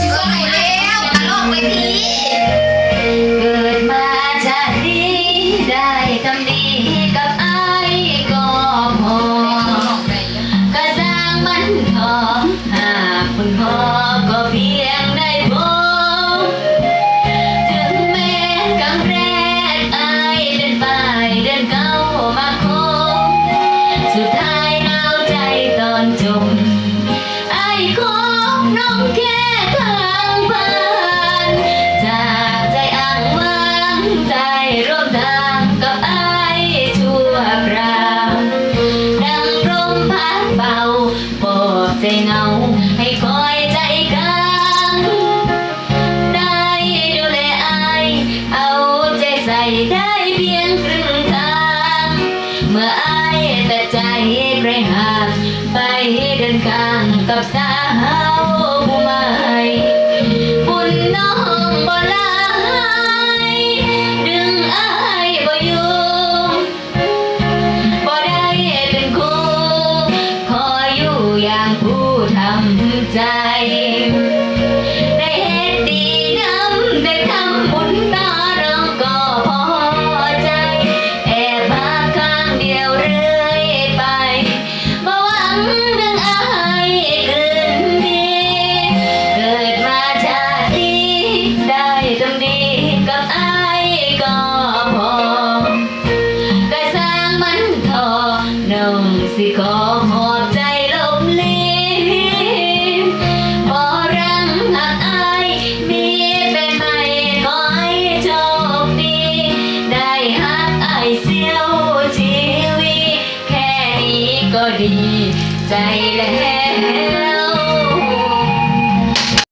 สิสมัยแล้วตลกไปทีเกิดมาจาดีได้กำดี ร่มทางกับไอชั่วคราวดังลมพัดเบาปอบใจเงา ให้คอยใจกลางได้ดูแลไอเอาใจใส่ได้เพียงครึ่งทาง เมื่อไอแต่ใจใครห่าไปเดินข้างกับสา ผู้ทำใจ ดี ใจแล้ว